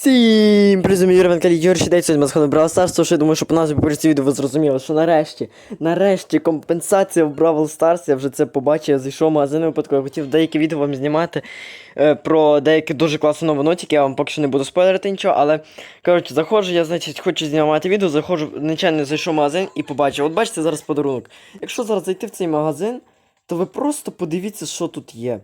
Всім призум Юрій Ванкалі Юрій Щедей, сьогодні Brawl Stars, тож я думаю, що по назві по цього відео ви зрозуміли, що нарешті, нарешті компенсація в Brawl Stars, я вже це побачив, я зайшов в магазин випадково, я хотів деякі відео вам знімати е, про деякі дуже класні новинотики, я вам поки що не буду спойлерити нічого, але, коротше, заходжу, я, значить, хочу знімати відео, заходжу, нечайно зайшов в магазин і побачив, от бачите зараз подарунок. Якщо зараз зайти в цей магазин, то ви просто подивіться, що тут є.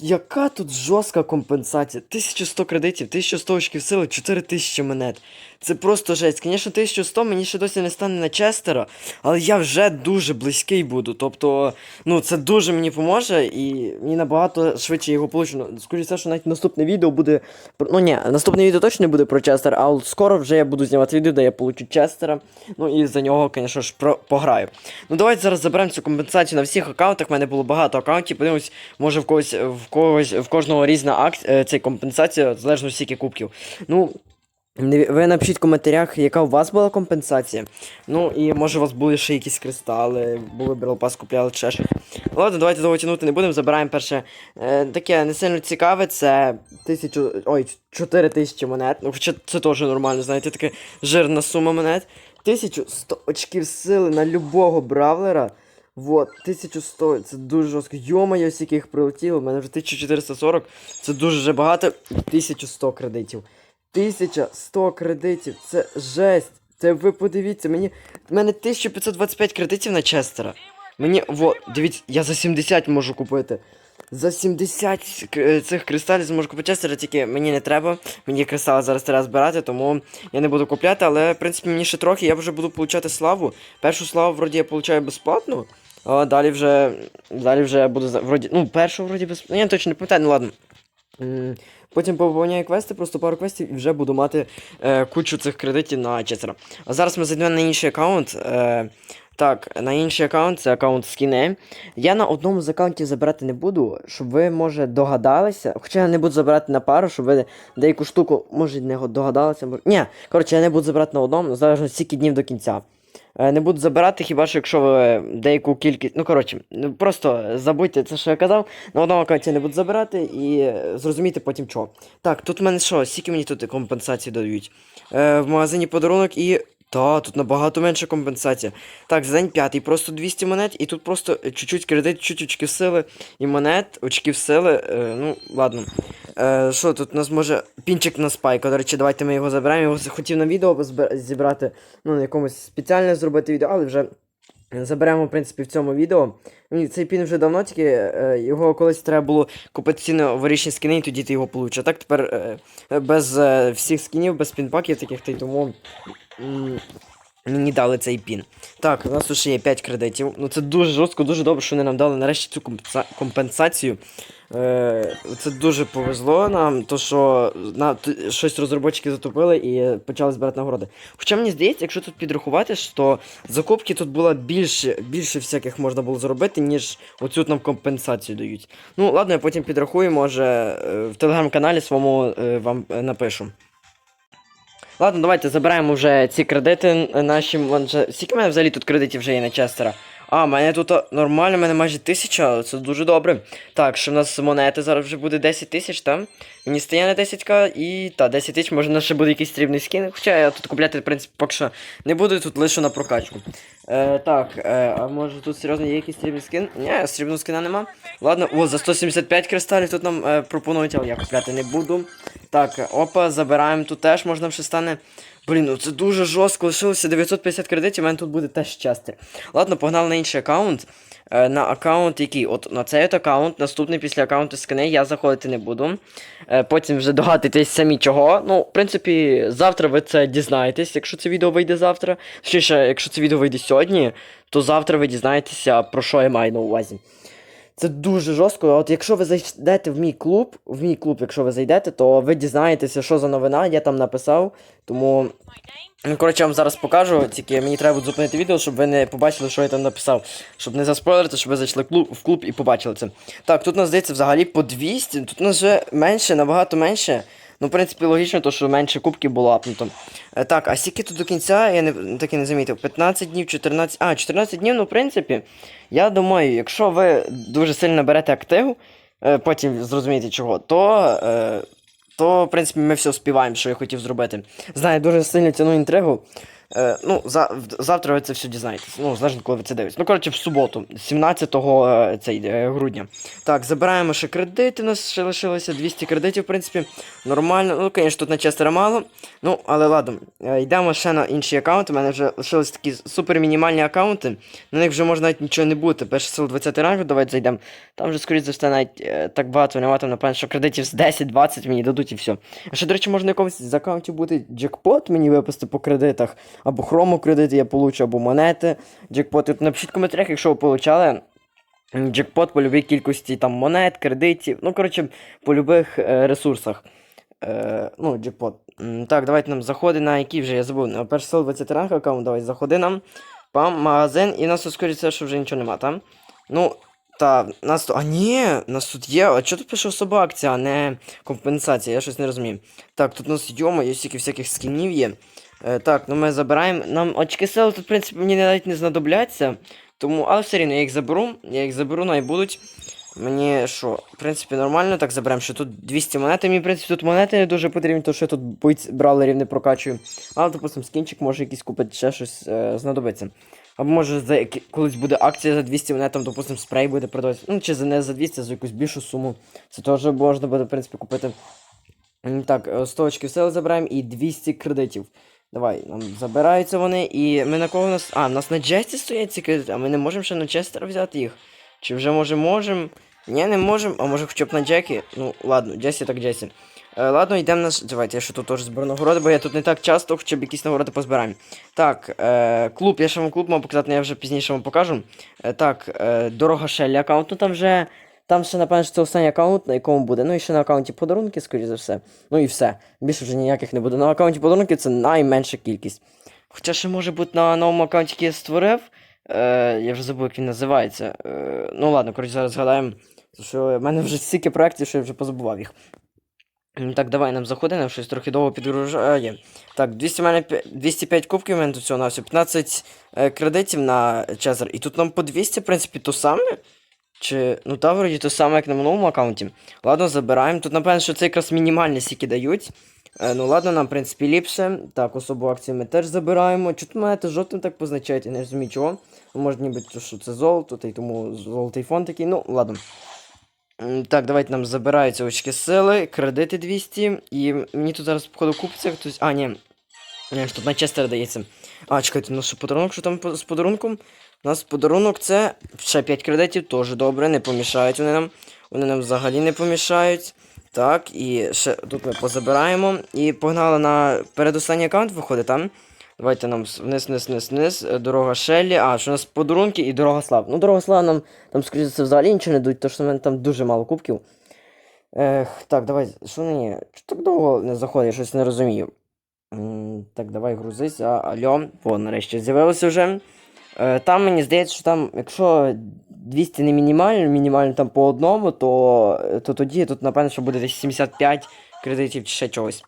Яка тут жорстка компенсація? 1100 кредитів, 1100 очків сили, 4000 монет. Це просто жесть. Звісно, 1100 мені ще досі не стане на Честера, але я вже дуже близький буду. Тобто, ну це дуже мені поможе і мені набагато швидше його получу. Ну, Скоріше, що навіть наступне відео буде. Ну ні, наступне відео точно не буде про Честер, а от скоро вже я буду знімати відео, де я получу Честера. Ну і за нього, звісно ж, про... пограю. Ну давайте зараз заберемо цю компенсацію на всіх аккаунтах. У мене було багато аккаунтів. Подивимось, може в когось в когось в кожного різна акція, ця компенсація, залежно скільки кубків. Ну. Ви напишіть в коментарях, яка у вас була компенсація. Ну і може у вас були ще якісь кристали, були брелпас купляли чи ще. Ладно, давайте довго тягнути не будемо. Забираємо перше. Е, таке не сильно цікаве, це тисячу. Ой, 4 тисячі монет. Ну, хоча це теж нормально, знаєте, таке жирна сума монет. 1100 очків сили на любого бравлера. Вот, 1100, це дуже жорстко. Йомаю, скільки їх прилетіло, у мене вже 1440, це дуже багато. 1100 кредитів. 1100 кредитів, це жесть. Це ви подивіться, мені. У мене 1525 кредитів на Честера. Мені. Во, дивіться, я за 70 можу купити. За 70 е, цих кристалів зможу купити Честера, тільки мені не треба. Мені кристали зараз треба збирати, тому я не буду купляти, але в принципі мені ще трохи, я вже буду получати славу. Першу славу вроді я получаю безплатно, а далі вже. Далі вже я буду вроді. Ну, першу вроді безплатно. Я точно не пам'ятаю, ну ладно. Потім повиповняю квести, просто пару квестів і вже буду мати е, кучу цих кредитів на Чесера. А зараз ми зайдемо на інший аккаунт. Е, так, на інший аккаунт, це аккаунт скіне. Я на одному з аккаунтів забирати не буду, щоб ви, може, догадалися. Хоча я не буду забирати на пару, щоб ви деяку штуку, може, не догадалися. Може... Ні, коротше, я не буду забирати на одному, залежно стільки днів до кінця. Е, Не буду забирати, хіба що якщо ви деяку кількість. Ну, коротше, просто забудьте це, що я казав. На одному аккаунті не буду забирати і зрозумійте потім чого. Так, тут в мене що, скільки мені тут компенсації дають? Е, в магазині подарунок і. Та, тут набагато менша компенсація. Так, за день п'ятий, просто 200 монет, і тут просто е, чуть-чуть кредит, чуть очків сили і монет, очків сили. Е, ну, ладно. Е, що тут у нас може. Пінчик на спайка. До речі, давайте ми його заберемо. Його хотів на відео зібрати, ну, на якомусь спеціальне зробити відео, але вже заберемо, в принципі, в цьому відео. Цей пін вже давно, тільки е, його колись треба було купити ці новорічні скини, і тоді ти його получиш. А так тепер е, без е, всіх скінів, без пінпаків таких, та й тому. Мені дали цей пін. Так, у нас ще є 5 кредитів. Ну це дуже жорстко, дуже добре, що вони нам дали нарешті цю компенсацію. Е, це дуже повезло нам, то що на, щось розробники затопили і почали збирати нагороди. Хоча мені здається, якщо тут підрахувати, що закупки тут було більше, більше всяких можна було зробити, ніж оцю нам компенсацію дають. Ну, ладно, я потім підрахую, може е, в телеграм-каналі своєму е, вам е, напишу. Ладно, давайте забираємо вже ці кредити наші. Скільки в мене взагалі тут кредитів вже є на Честера? А, в мене тут нормально, в мене майже тисяча, це дуже добре. Так, що в нас монети зараз вже буде 10 тисяч, там? Мені стає на 10к і та 10 тисяч, може, ще буде якийсь срібний скін. Хоча я тут купляти, в принципі, поки що не буду, тут лише на прокачку. Е, так, е, а може тут серйозно є якийсь срібний скін? Ні, срібного скіна нема. Ладно, о, за 175 кристалів тут нам е, пропонують, але я купляти не буду. Так, опа, забираємо тут теж, можна ще стане. Блін, ну це дуже жорстко, лишилося 950 кредитів, у мене тут буде теж частер. Ладно, погнали на інший аккаунт. Е, на аккаунт який? От на цей от аккаунт, наступний після аккаунту скини, я заходити не буду. Е, потім вже догадуйтесь самі чого. Ну, в принципі, завтра ви це дізнаєтесь, якщо це відео вийде завтра. Точніше, якщо це відео вийде сьогодні, то завтра ви дізнаєтеся, про що я маю на увазі. Це дуже жорстко. От якщо ви зайдете в мій клуб, в мій клуб, якщо ви зайдете, то ви дізнаєтеся, що за новина, я там написав. Тому. Ну, коротше, я вам зараз покажу, тільки мені треба буде зупинити відео, щоб ви не побачили, що я там написав. Щоб не заспойлерити, щоб ви зайшли в клуб, в клуб і побачили це. Так, тут у нас здається взагалі по 200, тут у нас вже менше, набагато менше. Ну, в принципі, логічно, то, що менше кубків було апнуто. Е, так, а скільки тут до кінця, я не, так і не замітив. 15 днів, 14. А, 14 днів, ну, в принципі, я думаю, якщо ви дуже сильно берете актив, е, потім зрозумієте чого, то е, то, в принципі, ми все співаємо, що я хотів зробити. Знаю, дуже сильно ціну інтригу. Е, ну, за, завтра ви це все дізнаєтесь. Ну, залежно, коли ви це дивитесь. Ну, коротше, в суботу, 17 е, цей, е, грудня. Так, забираємо ще кредити. У нас ще лишилося 200 кредитів, в принципі. Нормально. Ну, звісно, тут на Честера мало. Ну, але ладно. Йдемо ще на інші аккаунти. У мене вже лишились такі супер мінімальні аккаунти. На них вже може навіть нічого не бути. Перший сил 20 рангу, давайте зайдемо. Там вже, скоріш за все, навіть так багато немає, там, напевно, що кредитів з 10-20 мені дадуть і все. А ще, до речі, можна якомусь з аккаунтів бути джекпот мені випасти по кредитах. Або хрому кредити я получу, або монети. Джекпот. Тут напишіть в коментарях, якщо ви получали. Джекпот по любій кількості там монет, кредитів, ну коротше, по любих е, ресурсах. Е, ну, джекпот. Так, давайте нам заходи на який вже я забув. На перший сил 20 ранг аккаунт, давай заходи нам. Пам, магазин, і нас скоріше, що вже нічого нема, там. Ну, та, нас тут. А ні, нас тут є. А чого тут пише особа акція, а не компенсація? Я щось не розумію. Так, тут у нас йома, є стільки всяких скінів є. Е, так, ну ми забираємо. Нам очки сили тут, в принципі, мені навіть не знадобляться. Тому, але все рівно я їх заберу. Я їх заберу, най будуть. Мені що, в принципі, нормально так заберемо, що тут 200 монет. Мені, в принципі, тут монети не дуже потрібні, тому що я тут бойць бравлерів не прокачую. Але, допустим, скінчик може якийсь купити, ще щось е, знадобиться. Або може за колись буде акція за 200 монет, там, допустим, спрей буде продаватися. Ну, чи за не за 200, а за якусь більшу суму. Це теж можна буде, в принципі, купити. Так, е, 100 очків сили забираємо і 200 кредитів. Давай, нам забираються вони, і ми на кого у нас. А, у нас на Джесті стоять ці кредити, а ми не можемо ще на Честера взяти їх. Чи вже може можемо? Ні, не можемо, а може хоча б на Джекі. Ну, ладно, Джесі так Джесі. Е, ладно, йдемо на. Давайте, я ще тут теж зберу нагороди, бо я тут не так часто, хоча б якісь нагороди позбираємо. Так, е, клуб, я ще вам клуб мав показати, але я вже пізніше вам покажу. Е, так, е, дорога Шеллі аккаунт, ну там вже. Там ще, напевно, це останній аккаунт, на якому буде. Ну і ще на аккаунті подарунки, скоріше за все. Ну і все. Більше вже ніяких не буде. На аккаунті подарунки це найменша кількість. Хоча ще може бути на новому аккаунті, який я створив. Е, я вже забув, як він називається. Е, ну ладно, коротше, зараз згадаємо. Що в мене вже стільки проєктів, що я вже позабував їх. Так, давай нам заходи, нам щось трохи довго підгружає. Так, 200 в мене 205 кубків у мене тут всього на все, 15 е, кредитів на Чезар. І тут нам по 200, в принципі, то саме. Чи. Ну та вроді то саме, як на минулому аккаунті. Ладно, забираємо. Тут, напевно, що це якраз мінімальні сіки дають. Е, ну ладно, нам, в принципі, ліпше. Так, особу акцію ми теж забираємо. Тут мене жовтим так позначають, я не розумію чого. Ну, може, ніби що це золото, та й тому золотий фон такий. Ну, ладно. Так, давайте нам забираються очки сили, кредити 200. І мені тут зараз, походу, купиться хтось. А, ні. Ні, тут на Честер дається. А, чекайте, у нас що подарунок, що там з подарунком? У нас подарунок це ще 5 кредитів, теж добре, не помішають вони нам. Вони нам взагалі не помішають. Так, і ще тут ми позабираємо. І погнали на передостанній аккаунт виходить, там. Давайте нам вниз, вниз, вниз, вниз. е, Дорога Шеллі. А, що у нас подарунки і дорога слав. Ну, дорога слав нам там, скоріше все, взагалі нічого не дадуть, тому що в мене там дуже мало кубків. Ех, так, давай, що мені? Чого так довго не заходить, я щось не розумію. М, Так, давай грузись, а алло, о, нарешті з'явилося вже. Е, там мені здається, що там, якщо 200 не мінімально, мінімально там по одному, то, то тоді тут, напевно, що буде десь 75 кредитів чи ще чогось.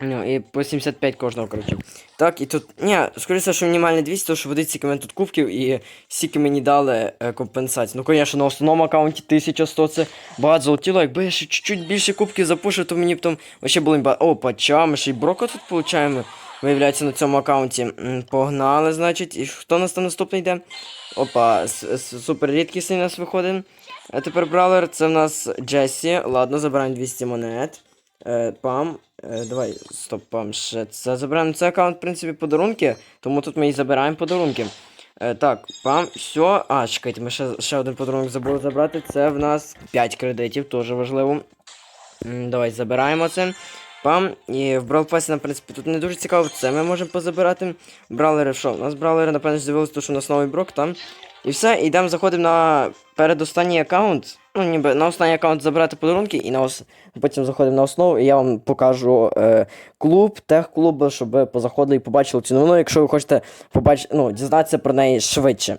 Ну, і по 75 кожного, коротше. Так, і тут. Ні, скоріше, що мінімальне 200, то що буде стільки мене тут кубків і стільки мені дали е, компенсацію. Ну, звісно, на основному аккаунті 1100 це багато золотіло. Якби я ще чуть-чуть більше кубків запушив, то мені б там вообще було б. О, пача, ми ще й брока тут получаємо. Виявляється на цьому аккаунті. Погнали, значить. І хто у нас там наступний йде? Опа, супер рідкісний у нас виходить. Тепер бравлер, це в нас Джесі. Ладно, забираємо 200 монет. Е, пам. Е, давай, стоп, пам, ще це забираємо. Це аккаунт, в принципі, подарунки, тому тут ми і забираємо подарунки. Е, так, пам, все. А, чекайте, ми ще, ще один подарунок забули забрати. Це в нас 5 кредитів, теж важливо. Давай забираємо це. Пам. І в Brawl Pass, нам, в принципі, тут не дуже цікаво, це ми можемо позабирати. Бравлери що? У нас бравлери, напевно, з'явилось, тому що у нас новий брок там. І все, і йдемо заходимо на передостанній аккаунт. Ну, ніби на останній аккаунт забирати подарунки, і на ос... потім заходимо на основу, і я вам покажу е, клуб, техклуб, щоб ви позаходили і побачили цю новину, якщо ви хочете побач... ну, дізнатися про неї швидше.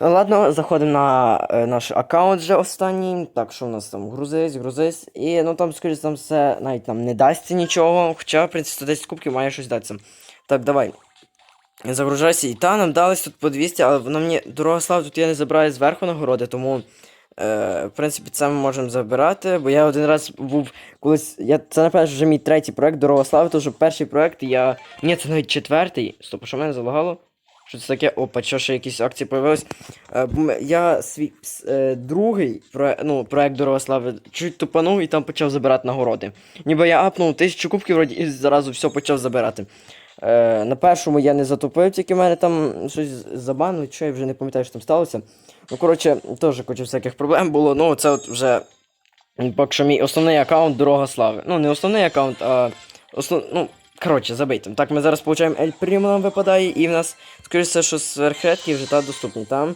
Ну, Ладно, заходимо на е, наш аккаунт вже останній. Так, що у нас там? Грузись, грузись. І ну там, скоріше там все навіть нам не дасться нічого. Хоча, в принципі, 110 кубків має щось датися. Так, давай. Загружайся. І та нам дались тут по 200, але воно мені дорога слава, тут я не забираю зверху нагороди, тому Е, в принципі, це ми можемо забирати, бо я один раз був колись. Я, це, напевно, вже мій третій проект Дорога слави, тому що перший проект я. Ні, це навіть четвертий. Стоп, що мене залагало? Що це таке? Опа, що ще якісь акції появились. Е, я свій е, другий ну, проект Дорога слави чуть тупанув і там почав забирати нагороди. Ніби я апнув тисячу кубків і зразу все почав забирати. Е, на першому я не затупив, тільки в мене там щось забанили, що я вже не пам'ятаю, що там сталося. Ну, коротше, теж куча всяких проблем було. Ну, це от вже поки що мій основний аккаунт Дорога Слави. Ну, не основний аккаунт, а основ... ну, коротше, забийте. Так, ми зараз получаємо Ель Прімо нам випадає, і в нас, скоріше що сверхредки вже та доступні там.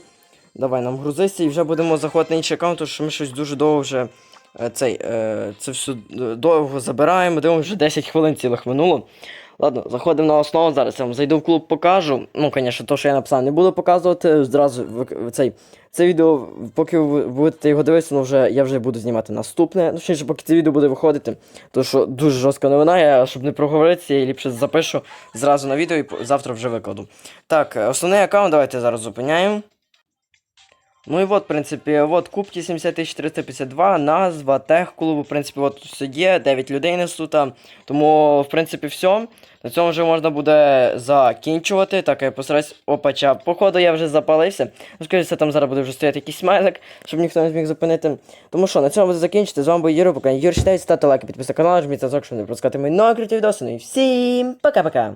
Давай нам грузися і вже будемо заходити на інший аккаунт, тому що ми щось дуже довго вже е, цей, е, це все е, довго забираємо, дивимося, вже 10 хвилин цілих минуло. Ладно, заходимо на основу зараз. Я вам зайду в клуб, покажу. Ну, звісно, то, що я написав, не буду показувати. Зразу вик- цей, це відео, поки ви будете його дивитися, ну вже я вже буду знімати наступне. Ну, ще поки це відео буде виходити, то що дуже жорстка новина, я щоб не проговоритися, я ліпше запишу зразу на відео і завтра вже викладу. Так, е, основний аккаунт давайте зараз зупиняємо. Ну і от, в принципі, от кубки 70352, назва тех клубу, в принципі, от все є, 9 людей несуть. Тому, в принципі, все. На цьому вже можна буде закінчувати. Так, я постараюсь. Опача, походу я вже запалився. Ну, скоріше, там зараз буде вже стояти якийсь смайлик, щоб ніхто не зміг зупинити. Тому що, на цьому буду закінчити. З вами був Юра, пока Юр, ставте лайки, підписуйтесь на канал, жміть на щоб не пропускати мої нові круті відоси. Ну і всім пока-пока!